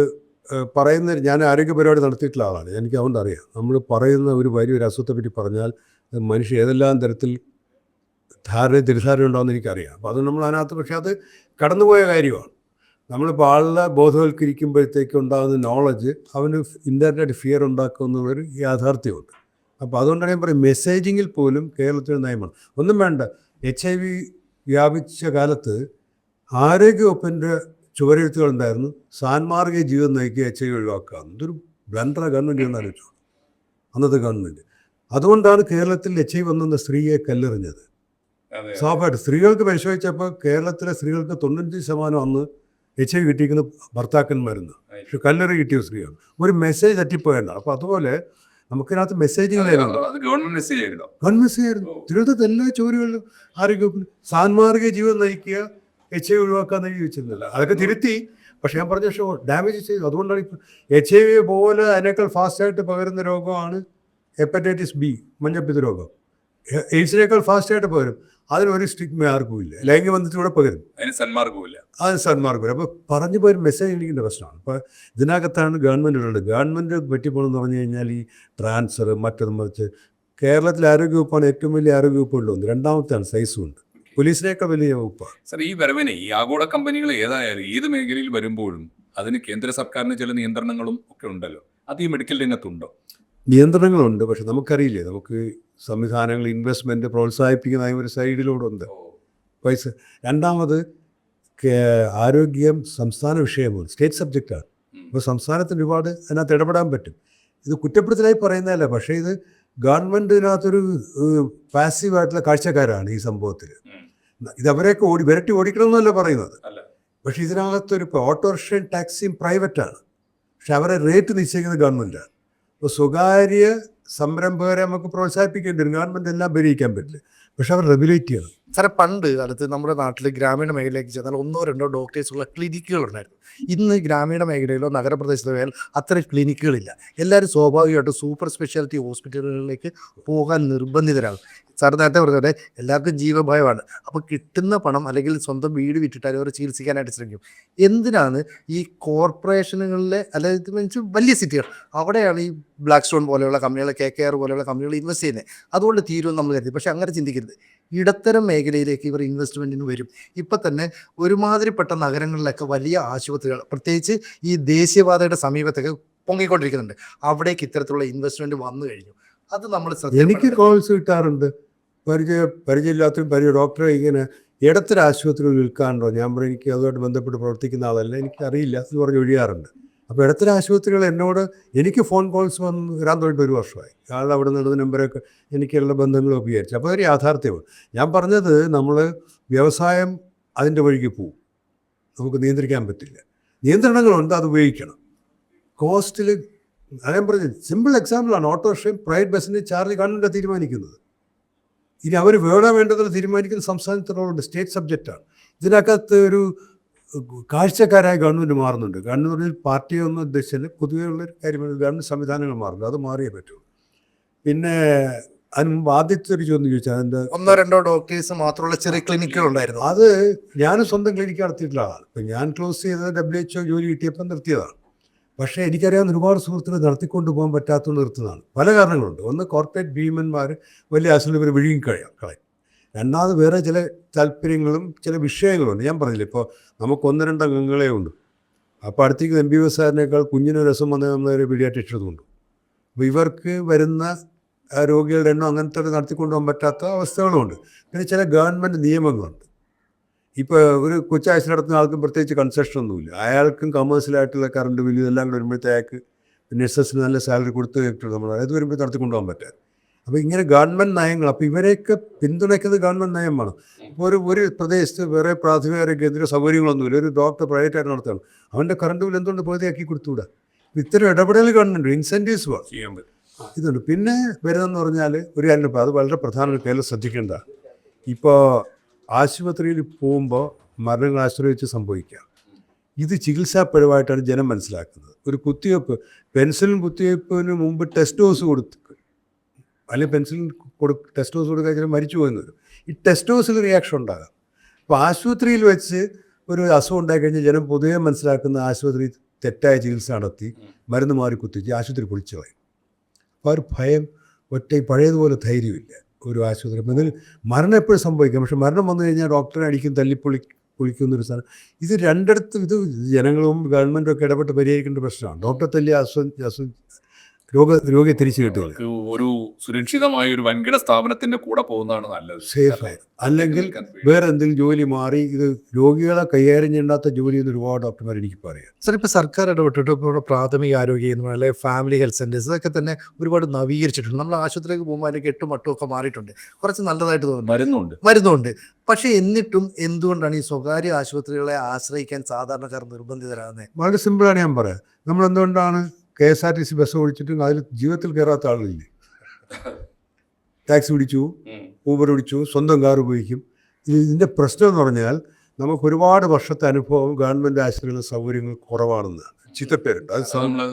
പറയുന്ന ഞാൻ ആരോഗ്യ പരിപാടി നടത്തിയിട്ടുള്ള ആളാണ്. എനിക്ക് അതുകൊണ്ട് അറിയാം. നമ്മൾ പറയുന്ന ഒരു വലിയ ഒരു അസുഖത്തെപ്പറ്റി പറഞ്ഞാൽ മനുഷ്യ ഏതെല്ലാം തരത്തിൽ ധാരണ തിരിധാരണ ഉണ്ടാകുമെന്ന് എനിക്കറിയാം. അപ്പോൾ അത് നമ്മൾ അതിനകത്ത് പക്ഷേ അത് കടന്നുപോയ കാര്യമാണ്. നമ്മളിപ്പോൾ ആളെ ബോധവൽക്കരിക്കുമ്പോഴത്തേക്ക് ഉണ്ടാകുന്ന നോളജ് അവന് ഇന്റർനെറ്റ് ഫിയർ ഉണ്ടാക്കുമെന്നുള്ളൊരു യാഥാർത്ഥ്യമുണ്ട്. അപ്പോൾ അതുകൊണ്ടാണ് ഞാൻ പറയും മെസ്സേജിങ്ങിൽ പോലും കേരളത്തിൽ നയമാണ്. ഒന്നും വേണ്ട. എച്ച് ഐ വി വ്യാപിച്ച കാലത്ത് ആരോഗ്യവകുപ്പിന്റെ ചുവരെഴുത്തുകളുണ്ടായിരുന്നു സാൻമാർഗ ജീവിതം നയിക്കുക എച്ച് ഐ ഒഴിവാക്കുക. എന്തൊരു ബ്ലണ്ടറ ഗവൺമെന്റ് എന്ന് ആലോചിച്ചു അന്നത്തെ ഗവൺമെന്റ് അതുകൊണ്ടാണ് കേരളത്തിൽ എച്ച് ഐ വന്നെന്ന സ്ത്രീയെ കല്ലെറിഞ്ഞത്. സ്വാഭാവികമായിട്ട് സ്ത്രീകൾക്ക് പരിശോധിച്ചപ്പോൾ കേരളത്തിലെ സ്ത്രീകൾക്ക് തൊണ്ണൂറ്റി ശതമാനം അന്ന് എച്ച് ഐ കിട്ടിയിരിക്കുന്ന ഭർത്താക്കന്മാരുന്ന്. പക്ഷെ കല്ലെറി കിട്ടിയ സ്ത്രീയാണ്. ഒരു മെസ്സേജ് തെറ്റിപ്പോയതാണ് അപ്പോൾ അതുപോലെ നമുക്കിതിനകത്ത് അത് ഗവൺമെന്റ് മെസ്സേജ് ആയിരുന്നു. തിരുവനന്തപുരത്ത് എല്ലാ ചോദ്യങ്ങളിലും ആരോഗ്യ സാൻമാർഗ ജീവിതം നയിക്കുക എച്ച് ഐ വി ഒഴിവാക്കാൻ ചോദിച്ചിരുന്നില്ല. അതൊക്കെ തിരുത്തി. പക്ഷെ ഞാൻ പറഞ്ഞ ഷോ ഡാമേജ് ചെയ്തു. അതുകൊണ്ടാണ് ഇപ്പോൾ എച്ച് ഐ വി പോലെ അതിനേക്കാൾ ഫാസ്റ്റായിട്ട് പകരുന്ന രോഗമാണ് ഹെപ്പറ്റൈറ്റിസ് ബി മഞ്ഞപ്പിത്ത രോഗം. എയ്ഡ്സിനേക്കാൾ ഫാസ്റ്റായിട്ട് പകരും. അതിനൊരു സ്റ്റിഗ്മ ആർക്കും ഇല്ല. ലൈംഗിക ബന്ധത്തിലൂടെ പകരും. അതിന് സന്മാർഗവുമില്ല അത് സന്മാർഗം വരും അപ്പോൾ പറഞ്ഞു പോയൊരു മെസ്സേജ് ഇരിക്കേണ്ട പ്രശ്നമാണ്. ഇപ്പോൾ ഇതിനകത്താണ് ഗവൺമെന്റ് ഉള്ളത്. ഗവൺമെന്റ് പറ്റിപ്പോണെന്ന് പറഞ്ഞു കഴിഞ്ഞാൽ ഈ ട്രാൻസ്ഫർ മറ്റൊന്ന് മറിച്ച് കേരളത്തിലെ ആരോഗ്യവകുപ്പാണ് ഏറ്റവും വലിയ ആരോഗ്യവകുപ്പുള്ള ഒന്ന്. രണ്ടാമത്തെയാണ് സൈസും ഉണ്ട്. പോലീസിനേക്കാൾ വലിയ വകുപ്പാണ് സർ ഈ വരവിനെ ഈ ആഗോള കമ്പനികൾ ഏതായാലും ഏത് മേഖലയിൽ വരുമ്പോഴും അതിന് കേന്ദ്ര സർക്കാരിന് ചില നിയന്ത്രണങ്ങളും ഒക്കെ ഉണ്ടല്ലോ. അത് ഈ മെഡിക്കൽ രംഗത്തുണ്ടോ? നിയന്ത്രണങ്ങളുണ്ട് പക്ഷെ നമുക്കറിയില്ലേ നമുക്ക് സംവിധാനങ്ങൾ ഇൻവെസ്റ്റ്മെന്റ് പ്രോത്സാഹിപ്പിക്കുന്ന ഒരു സൈഡിലൂടെ ഉണ്ട് പൈസ രണ്ടാമത് ആരോഗ്യം സംസ്ഥാന വിഷയമാണ് സ്റ്റേറ്റ് സബ്ജക്റ്റാണ്. അപ്പോൾ സംസ്ഥാനത്തിന് ഒരുപാട് അതിനകത്ത് ഇടപെടാൻ പറ്റും. ഇത് കുറ്റപ്പെടുത്തലായി പറയുന്നതല്ല പക്ഷേ ഇത് ഗവൺമെന്റ് ഇതിനകത്തൊരു പാസീവായിട്ടുള്ള കാഴ്ചക്കാരാണ് ഈ സംഭവത്തിൽ ഉം. ഇത് അവരെയൊക്കെ ഓടി വിരട്ടി ഓടിക്കണമെന്നല്ല പറയുന്നത്. പക്ഷേ ഇതിനകത്തൊരു ഇപ്പോൾ ഓട്ടോറിക്ഷയും ടാക്സിയും പ്രൈവറ്റാണ്. പക്ഷെ അവരെ റേറ്റ് നിശ്ചയിക്കുന്നത് ഗവൺമെന്റാണ് അപ്പോൾ സ്വകാര്യ സംരംഭകരെ നമുക്ക് പ്രോത്സാഹിപ്പിക്കേണ്ടി വരും. ഗവൺമെന്റ് എല്ലാം പരിഹരിക്കാൻ പറ്റില്ല. പക്ഷെ അവർ റെഗുലേറ്റ് ചെയ്യണം. സാറേ പണ്ട് കാലത്ത് നമ്മുടെ നാട്ടിൽ ഗ്രാമീണ മേഖലയിലേക്ക് ചെന്നാൽ ഒന്നോ രണ്ടോ ഡോക്ടേഴ്സുള്ള ക്ലിനിക്കുകൾ ഉണ്ടായിരുന്നു ഇന്ന് ഗ്രാമീണ മേഖലയിലോ നഗരപ്രദേശത്തോ പോയാൽ അത്തരം ക്ലിനിക്കുകളില്ല എല്ലാവരും സ്വാഭാവികമായിട്ടും സൂപ്പർ സ്പെഷ്യാലിറ്റി ഹോസ്പിറ്റലുകളിലേക്ക് പോകാൻ നിർബന്ധിതരാണ് സാർ നേരത്തെ പറഞ്ഞ പോലെ എല്ലാവർക്കും ജീവഭയമാണ്. അപ്പോൾ കിട്ടുന്ന പണം അല്ലെങ്കിൽ സ്വന്തം വീട് വിറ്റിട്ടാലും അവർ ചികിത്സിക്കാനായിട്ട് ശ്രമിക്കും. എന്തിനാണ് ഈ കോർപ്പറേഷനുകളിലെ അല്ലെങ്കിൽ മീൻസ് വലിയ സിറ്റികൾ അവിടെയാണ് ഈ ബ്ലാക്ക് സ്റ്റോൺ പോലെയുള്ള കമ്പനികൾ കെ കെ ആർ പോലെയുള്ള കമ്പനികൾ ഇൻവെസ്റ്റ് ചെയ്യുന്നത്. അതുകൊണ്ട് തീരുമെന്ന് നമ്മൾ കരുതി. പക്ഷേ അങ്ങനെ ചിന്തിക്കരുത്. ഇടത്തരം മേഖലയിലേക്ക് ഇവർ ഇൻവെസ്റ്റ്മെന്റിന് വരും. ഇപ്പം തന്നെ ഒരുമാതിരിപ്പെട്ട നഗരങ്ങളിലൊക്കെ വലിയ ആശുപത്രികൾ പ്രത്യേകിച്ച് ഈ ദേശീയപാതയുടെ സമീപത്തൊക്കെ പൊങ്ങിക്കൊണ്ടിരിക്കുന്നുണ്ട്. അവിടേക്ക് ഇത്തരത്തിലുള്ള ഇൻവെസ്റ്റ്മെന്റ് വന്നു കഴിഞ്ഞു. അത് നമ്മൾ എനിക്ക് കോൾസ് കിട്ടാറുണ്ട്. പരിചയ പരിചയമില്ലാത്തവരും പരിചയ ഡോക്ടറെ ഇങ്ങനെ ഇടത്തര ആശുപത്രികൾ വിൽക്കാറുണ്ടോ ഞാൻ പറയും എനിക്ക് അതുമായിട്ട് ബന്ധപ്പെട്ട് പ്രവർത്തിക്കുന്ന ആളല്ല. എനിക്ക് അറിയില്ല എന്ന് പറഞ്ഞ് ഒഴിയാറുണ്ട്. അപ്പോൾ ഇടത്തര ആശുപത്രികൾ എന്നോട് എനിക്ക് ഫോൺ കോൾസ് വന്ന് വരാൻ തുടങ്ങിയിട്ട് ഒരു വർഷമായി. ആൾ അവിടെ നിന്നുള്ള നമ്പരൊക്കെ എനിക്കുള്ള ബന്ധങ്ങളൊക്കെ വിചാരിച്ചു. അപ്പോൾ ഒരു യാഥാർത്ഥ്യമാണ്. ഞാൻ പറഞ്ഞത് നമ്മൾ വ്യവസായം അതിന്റെ വഴിക്ക് പോവും. നമുക്ക് നിയന്ത്രിക്കാൻ പറ്റില്ല. നിയന്ത്രണങ്ങളുണ്ട് അത് ഉപയോഗിക്കണം. കോസ്റ്റിൽ അതേ പറഞ്ഞത് സിമ്പിൾ എക്സാമ്പിളാണ് ഓട്ടോറിക്ഷയും പ്രൈവറ്റ് ബസ്സിന്റെ ചാർജ് ഗവൺമെന്റ് തീരുമാനിക്കുന്നത്. ഇനി അവർ വേണോ വേണ്ടതെന്ന് തീരുമാനിക്കുന്ന സംസ്ഥാനത്തിനുള്ളുണ്ട് സ്റ്റേറ്റ് സബ്ജക്റ്റാണ് ഇതിനകത്ത് ഒരു കാഴ്ചക്കാരായ ഗവൺമെന്റ് മാറുന്നുണ്ട്. ഗവൺമെന്റ് പാർട്ടിയൊന്നും ഉദ്ദേശിച്ചാൽ പൊതുവെയുള്ള ഉള്ള കാര്യമാണ് ഗവൺമെന്റ് സംവിധാനങ്ങൾ മാറുന്നത് അത് മാറിയേ പറ്റൂ. പിന്നെ അതിന് മുമ്പ് ആദ്യത്തെ ഒരു ചോദ്യം ചോദിച്ചാൽ അതിന്റെ ഒന്നോ രണ്ടോ ഡോക്ടേഴ്സ് മാത്രമുള്ള ചെറിയ ക്ലിനിക്കുകൾ ഉണ്ടായിരുന്നു. അത് ഞാൻ സ്വന്തം ക്ലിനിക്ക് നടത്തിയിട്ടുള്ള ആൾ ഇപ്പം ഞാൻ ക്ലോസ് ചെയ്തത് ഡബ്ല്യു എച്ച്ഒ ജോലി കിട്ടിയപ്പോൾ നിർത്തിയതാണ്. പക്ഷേ എനിക്കറിയാവുന്ന ഒരുപാട് സുഹൃത്തുക്കൾ നടത്തിക്കൊണ്ട് പോകാൻ പറ്റാത്തതുകൊണ്ട് നിർത്തുന്നതാണ്. പല കാരണങ്ങളുണ്ട്. ഒന്ന് കോർപ്പറേറ്റ് ഭീമന്മാർ വലിയ ആശുപത്രി ഇവർ വിഴുങ്ങിക്കഴിയാം കളയും. രണ്ടാമത് വേറെ ചില താല്പര്യങ്ങളും ചില വിഷയങ്ങളുണ്ട് ഞാൻ പറഞ്ഞില്ല ഇപ്പോൾ നമുക്ക് ഒന്ന് രണ്ട് അംഗങ്ങളെ ഉണ്ട് അപ്പോൾ അടുത്തേക്ക് എം ബി ബി എസ്സാറിനേക്കാൾ കുഞ്ഞിന് രസം വന്നവരെ പീഡിയാട്രിഷ്യതുണ്ട് അപ്പോൾ ഇവർക്ക് വരുന്ന രോഗികളുടെ എണ്ണം അങ്ങനത്തെ നടത്തിക്കൊണ്ടു പോകാൻ പറ്റാത്ത അവസ്ഥകളുമുണ്ട്. പിന്നെ ചില ഗവൺമെന്റ് നിയമങ്ങളുണ്ട്. ഇപ്പോൾ ഒരു കൊച്ചാഴ്ച നടത്തുന്ന ആൾക്കും പ്രത്യേകിച്ച് കൺസെഷൻ ഒന്നുമില്ല. അയാൾക്കും കമേഴ്സ്യലായിട്ടുള്ള കറണ്ട് ബില്ല് ഇതെല്ലാം കൂടെ വരുമ്പോഴത്തേക്ക് നഴ്സസിന് നല്ല സാലറി കൊടുത്ത് നമ്മൾ അത് വരുമ്പോൾ നടത്തിക്കൊണ്ടു പോകാൻ പറ്റാതെ അപ്പോൾ ഇങ്ങനെ ഗവൺമെന്റ് നയങ്ങൾ അപ്പോൾ ഇവരെയൊക്കെ പിന്തുണയ്ക്കുന്നത് ഗവൺമെന്റ് നയമാണ്. ഇപ്പോൾ ഒരു ഒരു പ്രദേശത്ത് വേറെ പ്രാഥമിക ആരോഗ്യ കേന്ദ്ര സൗകര്യങ്ങളൊന്നുമില്ല. ഒരു ഡോക്ടർ പ്രൈവറ്റ് പ്രൈവറ്റായിട്ട് നടത്തുകയാണ്. അവന്റെ കറണ്ട് ബില്ല് എന്തുകൊണ്ട് പകുതിയാക്കി കൊടുത്തുകൂടാ ഇത്തരം ഇടപെടൽ ഗവൺമെന്റ് ഇൻസെന്റീവ്സ് വേണം. ചെയ്യാൻ പറ്റും. ഇതുണ്ട്. പിന്നെ വരുന്നതെന്ന് പറഞ്ഞാൽ ഒരു കാര്യം ഇപ്പോൾ അത് വളരെ പ്രധാന ഒരു കേരളം ശ്രദ്ധിക്കേണ്ട. ഇപ്പോൾ ആശുപത്രിയിൽ പോകുമ്പോൾ മരണങ്ങൾ ആശ്രയിച്ച് സംഭവിക്കാം ഇത് ചികിത്സാ പിഴവായിട്ടാണ് ജനം മനസ്സിലാക്കുന്നത്. ഒരു കുത്തിവയ്പ്പ് പെൻസിലും കുത്തിവയ്പ്പിന് മുമ്പ് ടെസ്റ്റ് ഡോസ് കൊടുത്ത് അല്ലെങ്കിൽ പെൻസിലിൻ കൊടു ടെസ്റ്റ് ഡോസ് കൊടുക്കാൻ ചില മരിച്ചു പോകുന്നത്. ഈ ടെസ്റ്റ് ഡോസിൽ റിയാക്ഷൻ ഉണ്ടാകാം. അപ്പോൾ ആശുപത്രിയിൽ വെച്ച് ഒരു അസുഖം ഉണ്ടായിക്കഴിഞ്ഞാൽ ജനം പൊതുവെ മനസ്സിലാക്കുന്ന ആശുപത്രി തെറ്റായ ചികിത്സ നടത്തി മരുന്ന് മാറി കുത്തിച്ച് ആശുപത്രി പൊളിച്ചു കളയും. അപ്പോൾ ഒരു ഭയം ഒറ്റ പഴയതുപോലെ ധൈര്യമില്ല ഒരു ആശുപത്രി. എന്നാൽ മരണം എപ്പോഴും സംഭവിക്കാം. പക്ഷെ മരണം വന്നു കഴിഞ്ഞാൽ ഡോക്ടറെ അടിക്കും തല്ലിപ്പൊളി പൊളിക്കുന്നൊരു സാധനം. ഇത് രണ്ടിടത്തും ഇത് ജനങ്ങളും ഗവൺമെന്റും ഒക്കെ ഇടപെട്ട് പരിഹരിക്കേണ്ട പ്രശ്നമാണ്. ഡോക്ടറെ തല്ലി അസുഖം അസ്വ രോഗ രോഗിയെ തിരിച്ചു കിട്ടുക ഒരു സുരക്ഷിതമായ ഒരു വൻകിട സ്ഥാപനത്തിന്റെ കൂടെ പോകുന്നതാണ് നല്ലത്. സേഫ് അല്ലെങ്കിൽ വേറെ എന്തെങ്കിലും ജോലി മാറി ഇത് രോഗികളെ കൈകാര്യം ചെയ്യേണ്ടാത്ത ജോലി എന്ന് ഒരുപാട് ഡോക്ടർമാർ എനിക്ക് പറയാം. സാർ ഇപ്പോൾ സർക്കാർ ഇടപെട്ടിട്ട് ഇപ്പോൾ പ്രാഥമിക ആരോഗ്യ കേന്ദ്രം അല്ലെങ്കിൽ ഫാമിലി ഹെൽത്ത് സെന്റേഴ്സ് ഇതൊക്കെ തന്നെ ഒരുപാട് നവീകരിച്ചിട്ടുണ്ട്. നമ്മൾ ആശുപത്രിക്ക് പോകുമ്പോൾ അതിലേക്ക് എട്ടും മട്ടും ഒക്കെ മാറിയിട്ടുണ്ട്. കുറച്ച് നല്ലതായിട്ട് തോന്നുന്നു. മരുന്നുണ്ട്. മരുന്നുണ്ട്. പക്ഷേ എന്നിട്ടും എന്തുകൊണ്ടാണ് ഈ സ്വകാര്യ ആശുപത്രികളെ ആശ്രയിക്കാൻ സാധാരണക്കാർ നിർബന്ധിതരാകുന്നത്? വളരെ സിമ്പിളാണ് ഞാൻ പറയാം. നമ്മൾ എന്തുകൊണ്ടാണ് K S R T C bus ഓടിച്ചിട്ടും അതിൽ ജീവിതത്തിൽ കയറാത്ത ആളുകളില്ലേ? ടാക്സി പിടിച്ചു ഊബർ പിടിച്ചു സ്വന്തം കാർ ഉപയോഗിക്കും. ഇത് ഇതിന്റെ പ്രശ്നം എന്ന് പറഞ്ഞാൽ നമുക്ക് ഒരുപാട് വർഷത്തെ അനുഭവം ഗവൺമെന്റ് ആശുപത്രികളിലെ സൗകര്യങ്ങൾ കുറവാണെന്ന് ചിത്തപ്പേരുണ്ട്. അത്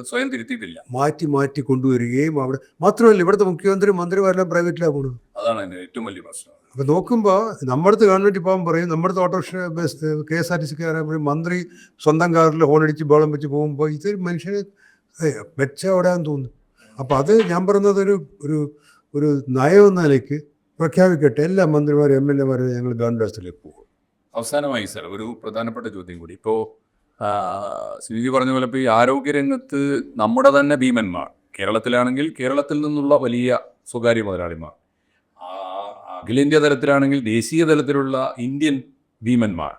സ്വയം തിരുത്തിയിട്ടില്ല. മാറ്റി മാറ്റി കൊണ്ടുവരികയും അവിടെ മാത്രമല്ല ഇവിടുത്തെ മുഖ്യമന്ത്രി മന്ത്രിമാരെല്ലാം പ്രൈവറ്റിലാണ് പോകുന്നത് അതാണ് ഏറ്റവും വലിയ പ്രശ്നം. അപ്പം നോക്കുമ്പോൾ നമ്മുടെ അടുത്ത് ഗവൺമെന്റ് ഇപ്പം പറയും നമ്മുടെ അടുത്ത് autorickshaw bus K S R T സിക്ക് പറയും മന്ത്രി സ്വന്തം കാറിൽ ഹോണടിച്ച് ബോളം വെച്ച് പോകുമ്പോൾ ഇതൊരു മനുഷ്യന് വെച്ച ഓടാൻ തോന്നുന്നു. അപ്പോൾ അത് ഞാൻ പറയുന്നത് ഒരു ഒരു ഒരു നയം നിലയ്ക്ക് പ്രഖ്യാപിക്കട്ടെ. എല്ലാ മന്ത്രിമാരും എം എൽ എമാരും ഞങ്ങൾ ഗവൺമെന്റ് ഹൗസിലേക്ക് പോകും. അവസാനമായി സർ ഒരു പ്രധാനപ്പെട്ട ചോദ്യം കൂടി. ഇപ്പോൾ സ്വിജി പറഞ്ഞ പോലെ ഇപ്പോൾ ഈ ആരോഗ്യരംഗത്ത് നമ്മുടെ തന്നെ ഭീമന്മാർ കേരളത്തിലാണെങ്കിൽ കേരളത്തിൽ നിന്നുള്ള വലിയ സ്വകാര്യ മുതലാളിമാർ അഖിലേന്ത്യാ തലത്തിലാണെങ്കിൽ ദേശീയ തലത്തിലുള്ള ഇന്ത്യൻ ഭീമന്മാർ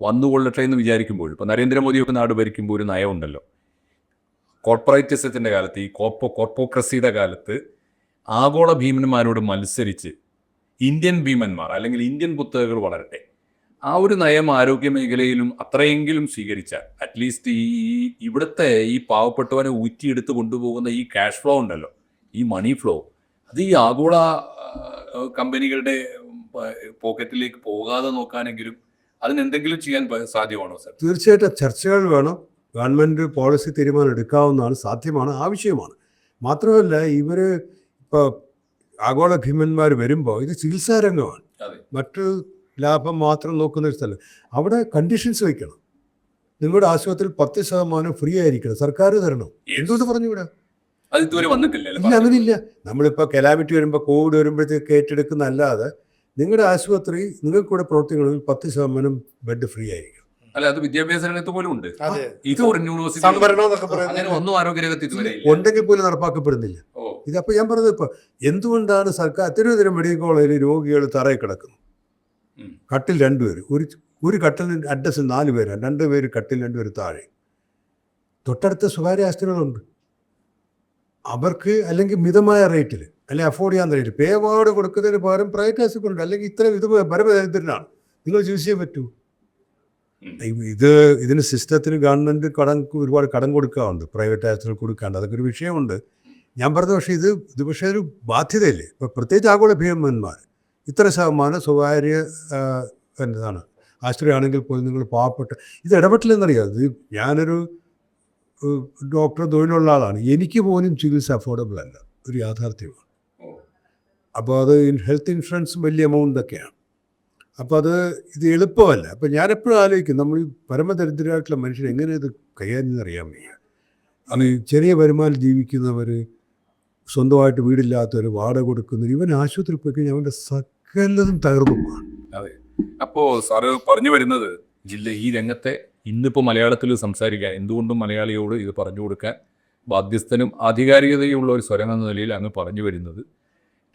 വന്നുകൊള്ളട്ടെ എന്ന് വിചാരിക്കുമ്പോൾ ഇപ്പോൾ നരേന്ദ്രമോദിയൊക്കെ നാട് ഭരിക്കുമ്പോൾ ഒരു നയമുണ്ടല്ലോ. കോർപ്പറേറ്റിസത്തിന്റെ കാലത്ത് ഈ കോർപ്പോ കോർപ്പോക്രസിയുടെ കാലത്ത് ആഗോള ഭീമന്മാരോട് മത്സരിച്ച് ഇന്ത്യൻ ഭീമന്മാർ അല്ലെങ്കിൽ ഇന്ത്യൻ പുത്തകകൾ വളരട്ടെ ആ ഒരു നയം ആരോഗ്യ മേഖലയിലും അത്രയെങ്കിലും സ്വീകരിച്ചാൽ അറ്റ്ലീസ്റ്റ് ഈ ഇവിടുത്തെ ഈ പാവപ്പെട്ടവനെ ഊറ്റിയെടുത്ത് കൊണ്ടുപോകുന്ന ഈ ക്യാഷ് ഫ്ലോ ഉണ്ടല്ലോ ഈ മണി ഫ്ലോ അത് ഈ ആഗോള കമ്പനികളുടെ പോക്കറ്റിലേക്ക് പോകാതെ നോക്കാനെങ്കിലും അതിനെന്തെങ്കിലും ചെയ്യാൻ സാധ്യമാണോ സർ തീർച്ചയായിട്ടും ചർച്ചകൾ വേണം. ഗവൺമെന്റ് പോളിസി തീരുമാനം എടുക്കാവുന്നതാണ് സാധ്യമാണ് ആവശ്യമാണ്. മാത്രമല്ല ഇവർ ഇപ്പോൾ ആഗോള ഭീമന്മാർ വരുമ്പോൾ ഇത് ചികിത്സാരംഗമാണ് രംഗമാണ്. മറ്റ് ലാഭം മാത്രം നോക്കുന്ന ഒരു സ്ഥലം. അവിടെ കണ്ടീഷൻസ് വയ്ക്കണം നിങ്ങളുടെ ആശുപത്രിയിൽ പത്ത് ശതമാനം ഫ്രീ ആയിരിക്കണം. സർക്കാർ തരണം. അത് ഇതുവരെ വന്നിട്ടില്ല ഇല്ല അങ്ങനെയില്ല. നമ്മളിപ്പോൾ കലാമിറ്റി വരുമ്പോൾ കോവിഡ് വരുമ്പോഴത്തേക്ക് ഏറ്റെടുക്കുന്ന അല്ലാതെ നിങ്ങളുടെ ആശുപത്രി നിങ്ങൾക്കൂടെ പ്രവർത്തിക്കണമെങ്കിൽ പത്ത് ശതമാനം ബെഡ് ഫ്രീ ആയിരിക്കും അല്ല അത് വിദ്യാഭ്യാസ രംഗത്ത് പോലും ഉണ്ട്. ഇത് ഒരു യൂണിവേഴ്സിറ്റി സംവരണം എന്നൊക്കെ അങ്ങനെ ഒന്നും ആരോഗ്യരംഗത്ത് ഇതുവരെ ഉണ്ടെങ്കിൽ പോലും നടപ്പാക്കപ്പെടുന്നില്ല. ഇത് ഇതപ്പോൾ ഞാൻ പറഞ്ഞത് ഇപ്പോൾ എന്തുകൊണ്ടാണ് സർക്കാർ തിരുവനന്തപുരം മെഡിക്കൽ കോളേജിൽ രോഗികൾ തറയിൽ കിടക്കുന്നു. കട്ടിൽ രണ്ടുപേര്. ഒരു ഒരു കട്ടിൽ അഡ്രസ്സിൽ നാല് പേരാണ് രണ്ട് പേര് കട്ടിൽ രണ്ടുപേര് താഴെ. തൊട്ടടുത്ത സ്വകാര്യ ആശുപത്രികളുണ്ട്. അവർക്ക് അല്ലെങ്കിൽ മിതമായ റേറ്റിൽ അല്ലെങ്കിൽ അഫോർഡ് ചെയ്യാൻ റേറ്റ് പേ വാർഡ് കൊടുക്കുന്നതിന് പകരം പ്രൈവറ്റ് ആശുപത്രി അല്ലെങ്കിൽ ഇത്രയും ഇത് പരമദരിദ്രനാണ്. നിങ്ങൾ ചൂസ് ചെയ്യാൻ പറ്റൂ. ഇത് ഇതിന് സിസ്റ്റത്തിന് ഗവൺമെന്റ് കടം ഒരുപാട് കടം കൊടുക്കാറുണ്ട്. പ്രൈവറ്റ് ആശുപത്രികൾ കൊടുക്കാണ്ട്. അതൊക്കെ ഒരു വിഷയമുണ്ട്. ഞാൻ പറഞ്ഞത് പക്ഷേ ഇത് ഇത് പക്ഷേ ഒരു ബാധ്യതയില്ലേ? ഇപ്പോൾ പ്രത്യേകിച്ച് ആഗോള ഭീമന്മാർ ഇത്ര ശതമാനം സ്വകാര്യ എന്താണ് ആശുപത്രിയാണെങ്കിൽ പോലും നിങ്ങൾ പാവപ്പെട്ട ഇത് ഇടപെട്ടില്ലെന്നറിയാം? ഇത് ഞാനൊരു ഡോക്ടർ തൊഴിലുള്ള ആളാണ്. എനിക്ക് പോലും ചികിത്സ അഫോർഡബിൾ അല്ല. ഒരു യാഥാർത്ഥ്യമാണ്. അപ്പോൾ അത് ഹെൽത്ത് ഇൻഷുറൻസ് വലിയ എമൗണ്ട് ഒക്കെയാണ്. അപ്പോൾ അത് ഇത് എളുപ്പമല്ല. അപ്പോൾ ഞാനെപ്പോഴും ആലോചിക്കും നമ്മൾ പരമദരിദ്രരായിട്ടുള്ള മനുഷ്യർ എങ്ങനെ ഇത് കൈകാര്യം വയ്യ. അത് ചെറിയ വരുമാനം ജീവിക്കുന്നവർ സ്വന്തമായിട്ട് വീടില്ലാത്തവർ വാടക കൊടുക്കുന്നവർ ഇവൻ ആശുപത്രി പോയി കഴിഞ്ഞാൽ അവന്റെ സകലതും തകർന്നു അതെ. അപ്പോൾ സാറ് പറഞ്ഞു വരുന്നത് ജില്ല ഈ രംഗത്തെ ഇന്നിപ്പോൾ മലയാളത്തിൽ സംസാരിക്കാൻ എന്തുകൊണ്ടും മലയാളിയോട് ഇത് പറഞ്ഞു കൊടുക്കാൻ ബാധ്യസ്ഥനും ആധികാരികതയുള്ള ഒരു സ്വരം എന്ന നിലയിൽ അങ്ങ് പറഞ്ഞു വരുന്നത്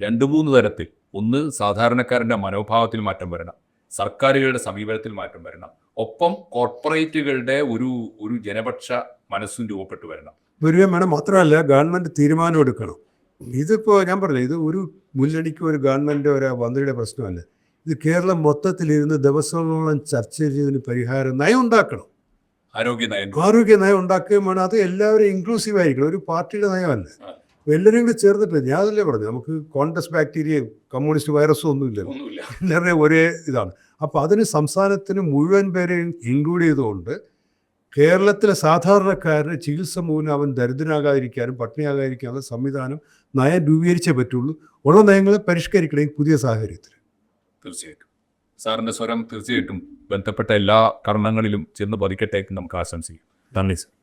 രണ്ട് മൂന്ന് തരത്തിൽ. ഒന്ന് സാധാരണക്കാരന്റെ മനോഭാവത്തിൽ മാറ്റം വരണം സർക്കാരുകളുടെ സമീപനത്തിൽ മാറ്റം വരണം ഒപ്പം കോർപ്പറേറ്റുകളുടെ ഒരു ഒരു ജനപക്ഷ മനസ്സും രൂപപ്പെട്ടു വരണം. വരികയും വേണം മാത്രമല്ല ഗവൺമെന്റ് തീരുമാനം എടുക്കണം. ഇതിപ്പോൾ ഞാൻ പറഞ്ഞു ഇത് ഒരു മുന്നണിക്ക് ഒരു ഗവൺമെന്റ് ഒരു മന്ത്രിയുടെ പ്രശ്നമല്ല. ഇത് കേരളം മൊത്തത്തിലിരുന്ന് ദിവസങ്ങളോളം ചർച്ച ചെയ്തതിന് പരിഹാരം നയം ഉണ്ടാക്കണം. ആരോഗ്യ നയം. ആരോഗ്യ നയം ഉണ്ടാക്കുകയും വേണം. അത് എല്ലാവരും ഇൻക്ലൂസീവ് ആയിരിക്കണം. ഒരു പാർട്ടിയുടെ നയമല്ല. അപ്പോൾ എല്ലാവരും കൂടി ചേർന്നിട്ട് ഞാൻ അതല്ലേ പറഞ്ഞു നമുക്ക് കോൺഗ്രസ് ബാക്ടീരിയയും കമ്മ്യൂണിസ്റ്റ് വൈറസും ഒന്നുമില്ലല്ലോ. ഒന്നുമില്ല. എല്ലാവരുടെയും ഒരേ ഇതാണ്. അപ്പോൾ അതിന് സംസ്ഥാനത്തിന് മുഴുവൻ പേരെയും ഇൻക്ലൂഡ് ചെയ്തുകൊണ്ട് കേരളത്തിലെ സാധാരണക്കാരന് ചികിത്സ മൂലം അവൻ ദരിദ്രനാകാതിരിക്കാനും പട്ടിണിയാകാതിരിക്കാനുള്ള സംവിധാനം നയം രൂപീകരിച്ചേ പറ്റുള്ളൂ. ഉള്ള നയങ്ങളെ പരിഷ്കരിക്കണം പുതിയ സാഹചര്യത്തിൽ തീർച്ചയായിട്ടും. സാറിന്റെ സ്വരം തീർച്ചയായിട്ടും ബന്ധപ്പെട്ട എല്ലാ കർണങ്ങളിലും ചെന്ന് പതിക്കട്ടെ എന്ന് നമുക്ക് ആശംസിക്കാം. നന്ദി സർ.